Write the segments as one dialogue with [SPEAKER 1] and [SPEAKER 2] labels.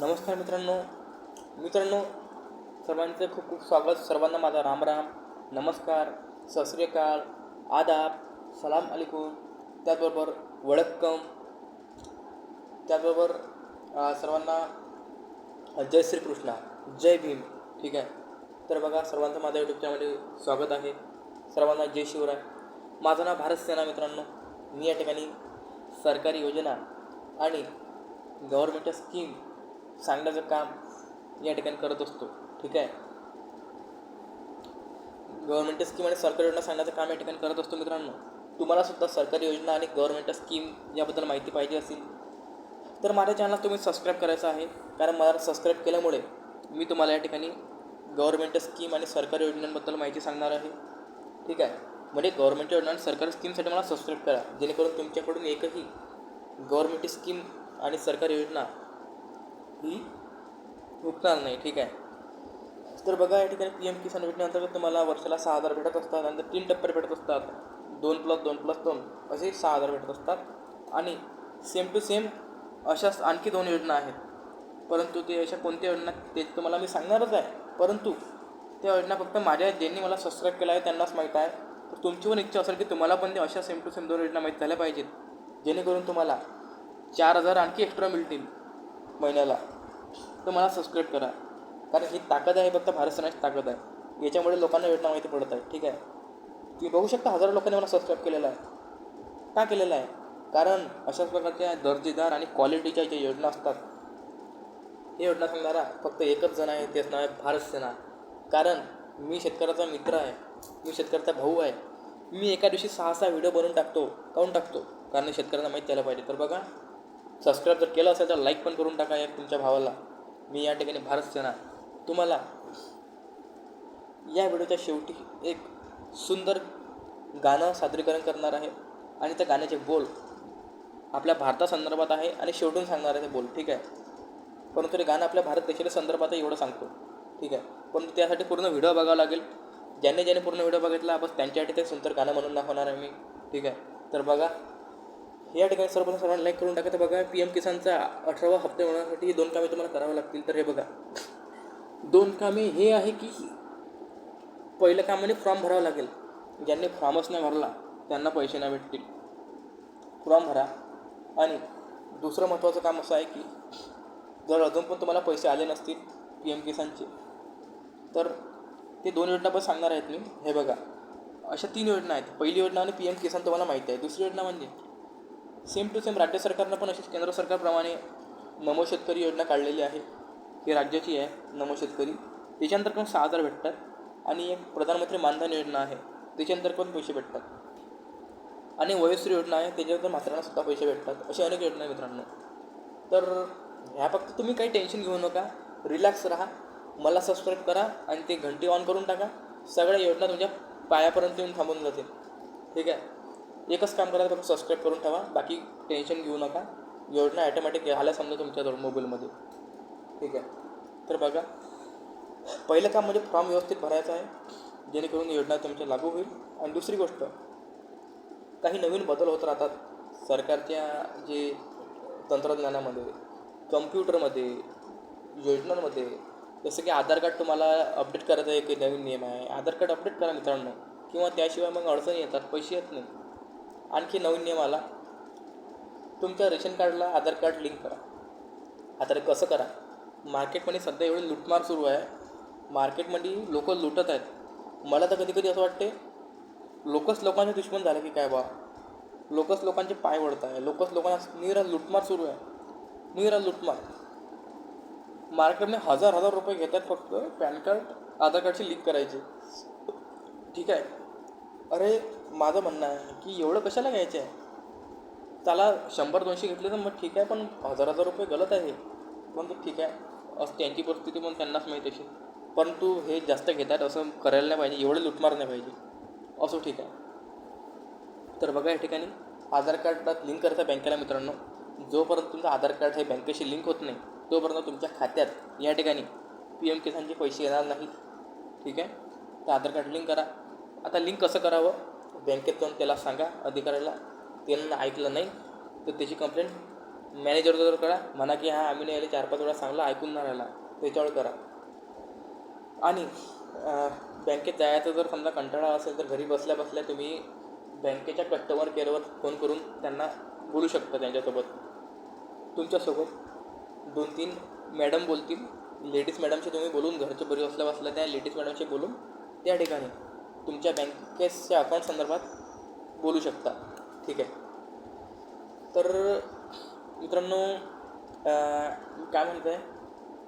[SPEAKER 1] नमस्कार मित्रांनो. मित्रांनो सर्वांचं खूप खूप स्वागत. सर्वांना माझा राम राम. नमस्कार. सत आदाब. सलाम अलिकूम त्याचबरोबर वळक्कम त्याचबरोबर सर्वांना जय श्रीकृष्णा जय भीम. ठीक आहे? तर बघा सर्वांचं माझ्या यूट्यूब चॅनलमध्ये स्वागत आहे. सर्वांना जय शिवराय. माझं नाव भारत सेना मित्रांनो. मी या ठिकाणी सरकारी योजना आणि गव्हर्मेंटच्या स्कीम सांगण्याचं काम या ठिकाणी करत असतो. ठीक आहे? गव्हर्मेंट स्कीम आणि सरकारी योजना सांगण्याचं काम या ठिकाणी करत असतो मित्रांनो. तुम्हाला सुद्धा सरकारी योजना आणि गव्हर्मेंट स्कीम याबद्दल माहिती पाहिजे असेल तर माझ्या चॅनलला तुम्ही सबस्क्राईब करायचं आहे. कारण मला सबस्क्राईब केल्यामुळे मी तुम्हाला या ठिकाणी गव्हर्मेंट स्कीम आणि सरकारी योजनांबद्दल माहिती सांगणार आहे. ठीक आहे? म्हणजे गव्हर्मेंट योजना आणि सरकारी स्कीमसाठी मला सबस्क्राईब करा. जेणेकरून तुमच्याकडून एकही गव्हर्मेंट स्कीम आणि सरकारी योजना ही हुकणार नाही ठीक आहे. तर बघा या ठिकाणी पी एम किसान योजनेअंतर्गत तुम्हाला वर्षाला सहा हजार भेटत असतात आणि तीन टप्प्यात भेटत असतात. दोन प्लस दोन प्लस दोन असे सहा हजार भेटत असतात. आणि सेम टू सेम अशाच आणखी दोन योजना आहेत. परंतु ते अशा कोणत्या योजना ते तुम्हाला मी सांगणारच आहे. परंतु त्या योजना फक्त माझ्या ज्यांनी मला सबस्क्राईब केला आहे त्यांनाच माहीत आहे. तर तुमची पण इच्छा असेल की तुम्हाला पण ते अशा सेम टू सेम दोन योजना माहीत झाल्या पाहिजेत. जेणेकरून तुम्हाला चार हजार आणखी एक्स्ट्रा मिळतील. महिन्याला. तर मला सबस्क्राईब करा. कारण ही ताकद आहे फक्त भारत सेनाची ताकद आहे. याच्यामुळे लोकांना योजना माहिती पडत आहे. ठीक आहे? तुम्ही बघू शकता हजारो लोकांनी मला सबस्क्राईब केलेलं आहे. का केलेलं आहे? कारण अशाच प्रकारच्या दर्जेदार आणि क्वालिटीच्या ज्या योजना असतात हे योजना सांगणारा फक्त एकच जण आहे. तेच नाव आहे भारत सेना. कारण मी शेतकऱ्याचा मित्र आहे. मी शेतकऱ्याचा भाऊ आहे. मी एका दिवशी सहा सहा व्हिडिओ बनवून टाकतो काऊन टाकतो. कारण शेतकऱ्यांना माहीत द्यायला पाहिजे. तर बघा सबस्क्राईब जर केलं असेल तर लाईक पण करून टाका या तुमच्या भावाला. मी या ठिकाणी भारत सेना तुम्हाला या व्हिडिओच्या शेवटी एक सुंदर गाणं सादरीकरण करणार आहे. आणि त्या गाण्याचे बोल आपल्या भारतासंदर्भात आहे आणि शेवटून सांगणार आहे ते बोल. ठीक आहे? परंतु ते गाणं आपल्या भारत देशाच्या संदर्भात आहे एवढं सांगतो. ठीक आहे? परंतु त्यासाठी पूर्ण व्हिडिओ बघावा लागेल. ज्यांनी ज्याने पूर्ण व्हिडिओ बघितला बस त्यांच्यासाठी ते सुंदर गाणं म्हणून दाखवणार आहे मी. ठीक आहे? तर बघा. या ठिकाणी सर्वप्रथम सर्वांना लाईक करून टाका. तर बघा पी एम किसानचा अठरावा हप्ते होण्यासाठी ही दोन कामे तुम्हाला करावं लागतील. तर हे बघा. दोन कामे हे आहे की पहिलं काम म्हणजे फॉर्म भरावं लागेल. ज्यांनी फॉर्मच नाही भरला त्यांना पैसे नाही भेटतील. फॉर्म भरा. आणि दुसरं महत्त्वाचं काम असं आहे की जर अजून पण तुम्हाला पैसे आले नसतील पी एम किसानचे तर ते दोन योजना पण सांगणार आहेत मी. हे बघा. अशा तीन योजना आहेत. पहिली योजना आणि पी एम किसान तुम्हाला माहिती आहे. दुसरी योजना म्हणजे सेम टू सेम राज्य सरकारनं पण अशीच केंद्र सरकारप्रमाणे नमो शेतकरी योजना काढलेली आहे. ही राज्याची आहे नमो शेतकरी. त्याच्यानंतर पण सहा हजार भेटतात आणि एक प्रधानमंत्री मानधन योजना आहे त्याच्यानंतर पण पैसे भेटतात. आणि वयोश्री योजना आहे त्याच्यानंतर म्हाताऱ्यांना सुद्धा पैसे भेटतात अशा अनेक योजना आहे मित्रांनो. तर ह्या फक्त तुम्ही काही टेन्शन घेऊ नका रिलॅक्स राहा मला सबस्क्राईब करा आणि ते घंटी ऑन करून टाका. सगळ्या योजना तुमच्या पायापर्यंत येऊन थांबून जातील. ठीक आहे? एकच काम करा फक्त सबस्क्राईब करून ठेवा. बाकी टेन्शन घेऊ नका. योजना ॲटोमॅटिक आल्या समजा तुमच्याजवळ मोबाईलमध्ये ठीक आहे? तर बघा. पहिलं काम म्हणजे फॉर्म व्यवस्थित भरायचा आहे. जेणेकरून योजना तुमच्या लागू होईल. आणि दुसरी गोष्ट काही नवीन बदल होत राहतात. सरकारच्या जे तंत्रज्ञानामध्ये कम्प्युटरमध्ये योजनांमध्ये जसं की आधार कार्ड तुम्हाला अपडेट करायचा एक नवीन नियम आहे. आधार कार्ड अपडेट करा मित्रांनो. किंवा त्याशिवाय मग अडचणी येतात. पैसे येत नाही. आणखी नवीन नियम आला. तुमच्या रेशन कार्डला आधार कार्ड लिंक करा. आता रे कसं करा? मार्केटमध्ये सध्या एवढी लुटमार सुरू आहे. मार्केटमध्ये लोक लुटत आहेत. मला तर कधी कधी असं वाटते लोकच लोकांचे दुश्मन झाले की काय बा? लोकच लोकांचे पाय वळत आहे लोकच लोकांना निरा लुटमार सुरू आहे. निरा लुटमार. मार्केटने हजार हजार रुपये घेतात फक्त पॅन कार्ड आधार कार्डशी लिंक करायची. ठीक आहे. अरे माझं म्हणणं आहे की एवढं कशाला घ्यायचं आहे त्याला शंभर दोनशे घेतले तर मग ठीक आहे पण हजार हजार रुपये गलत आहे पण तो ठीक आहे. असं त्यांची परिस्थिती पण त्यांनाच माहीत अशी परंतु हे जास्त घेतात असं करायला नाही पाहिजे एवढे लुटमार नाही पाहिजे. असो ठीक आहे. तर बघा या ठिकाणी आधार कार्डला लिंक करायचा बँकेला मित्रांनो. जोपर्यंत तुमचं आधार कार्ड हे बँकेशी लिंक होत नाही तोपर्यंत तुमच्या खात्यात या ठिकाणी पी एम किसानचे पैसे येणार नाहीत. ठीक आहे? तर आधार कार्ड लिंक करा. आता लिंक कसं करावं? बँकेत जाऊन त्याला सांगा अधिकाऱ्याला त्यांना ऐकलं नाही तर त्याची कंप्लेंट मॅनेजरजवळ जर करा. म्हणा की हा आम्ही नाही चार पाच वेळा सांगला ऐकून नाही राहिला त्याच्यावर करा. आणि बँकेत जायचं जर समजा कंटाळा असेल तर घरी बसल्या बसल्या तुम्ही बँकेच्या कस्टमर केअरवर फोन करून त्यांना बोलू शकता त्यांच्यासोबत. तुमच्यासोबत दोन तीन मॅडम बोलतील लेडीज मॅडमशी तुम्ही बोलून घरचे बरी बसल्या बसल्या त्या लेडीज मॅडमशी बोलून त्या ठिकाणी. तुमच्या बँकेच्या अकाउंट संदर्भात बोलू शकता. ठीक आहे. तर मित्रांनो काय म्हणतं आहे?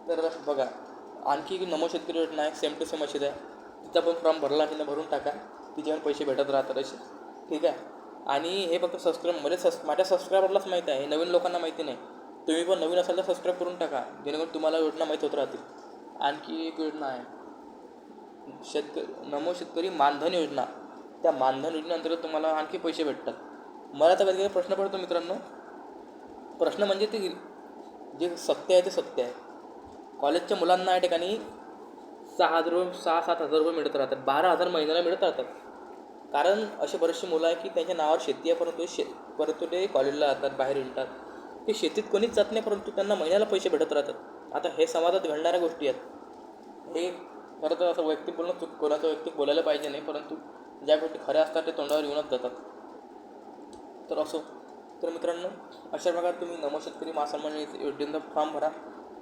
[SPEAKER 1] तर बघा आणखी एक नमो शेतकरी योजना आहे सेम टू सेम अशीच आहे. तिचा पण फॉर्म भरला की नाही भरून टाका. तिचे पण पैसे भेटत राहतात असे. ठीक आहे. आणि हे फक्त सबस्क्राईब म्हणजे सस माझ्या सबस्क्रायबरलाच माहीत आहे हे नवीन लोकांना माहिती नाही. तुम्ही पण नवीन असाल तर सबस्क्राईब करून टाका जेणेकरून तुम्हाला योजना माहीत होत राहतील. आणखी एक योजना आहे. शेतक नमो शेतकरी मानधन योजना. त्या मानधन योजनेअंतर्गत तुम्हाला आणखी पैसे भेटतात. मला तर कधी प्रश्न पडतो मित्रांनो. प्रश्न म्हणजे ते जे सत्य आहे ते सत्य आहे. कॉलेजच्या मुलांना या ठिकाणी सहा हजार रुपये सहा सात हजार रुपये मिळत राहतात. बारा हजार महिन्याला मिळत राहतात. कारण असे बरेचसे मुलं आहे की त्यांच्या नावावर शेती आहे परंतु शे परंतु ते कॉलेजला जातात बाहेर येतात. ते शेतीत कोणीच जात नाही परंतु त्यांना महिन्याला पैसे भेटत राहतात. आता हे समाजात घडणाऱ्या गोष्टी आहेत. हे खरं तर असं वैयक्तिक बोलणं चूक कोणाचं वैयक्तिक बोलायला पाहिजे नाही परंतु ज्या गोष्टी खऱ्या असतात ते तोंडावर येऊनच जातात. तर असो. तर मित्रांनो अशा प्रकारे तुम्ही नमो शेतकरी महासन्मान योजनेचा फॉर्म भरा.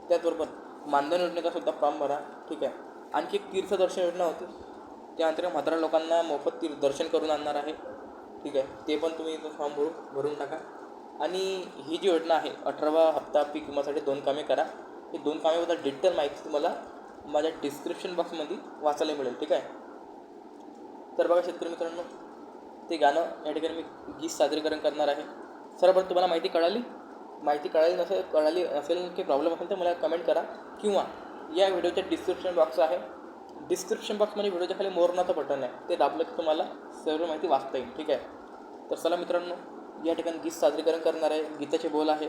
[SPEAKER 1] त्याचबरोबर मानधन योजनेचा सुद्धा फॉर्म भरा. ठीक आहे. आणखी एक तीर्थदर्शन योजना होती. त्या अंतर्गत म्हातारा लोकांना मोफत तीर्थ दर्शन करून आणणार आहे. ठीक आहे. ते पण तुम्ही इथं फॉर्म भरून भरून टाका. आणि ही जी योजना आहे अठरावा हप्ता पीक विम्यासाठी दोन कामे करा. ही दोन कामेबद्दल डिटेल माहिती तुम्हाला माझ्या डिस्क्रिप्शन बॉक्समध्ये वाचायला मिळेल ठीक आहे? तर बघा शेतकरी मित्रांनो ते गाणं या ठिकाणी मी गीत सादरीकरण करणार आहे. सर पण तुम्हाला माहिती कळाली? माहिती कळाली नसेल कळाली असेल की प्रॉब्लेम असेल तर मला कमेंट करा. किंवा या व्हिडिओच्या डिस्क्रिप्शन बॉक्स आहे. डिस्क्रिप्शन बॉक्समध्ये व्हिडिओच्या खाली मोरणाचं बटन आहे. ते दाबलं की तुम्हाला सर्व माहिती वाचता येईल ठीक आहे? तर चला मित्रांनो या ठिकाणी गीत सादरीकरण करणार आहे. गीताचे बोल आहे.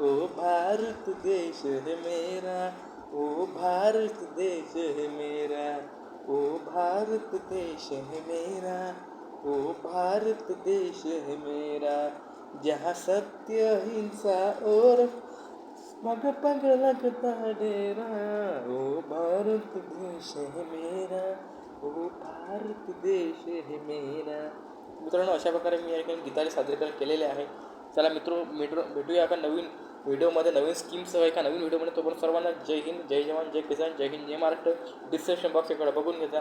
[SPEAKER 1] ओ भारत देश है मेरा ओ भारत देश है मेरा ओ भारत देश है मेरा ओ भारत देश है मेरा। जहाँ सत्य हिंसा और पग पग लगता डेरा ओ भारत देश है मेरा ओ भारत देश है मेरा। मित्रांनो अशा प्रकारे मी या ठिकाणी गीताचे सादरीकरण केलेले आहे. चला मित्र मित्र भेटूया आपण नवीन व्हिडिओमध्ये नवीन स्कीमसह एका नवीन व्हिडिओमध्ये तोपर्यंत सर्वांना जय हिंद जय जवान जय किसान जय हिंद जय महाराष्ट्र. डिस्क्रिप्शन बॉक्स इकडे बघून घेता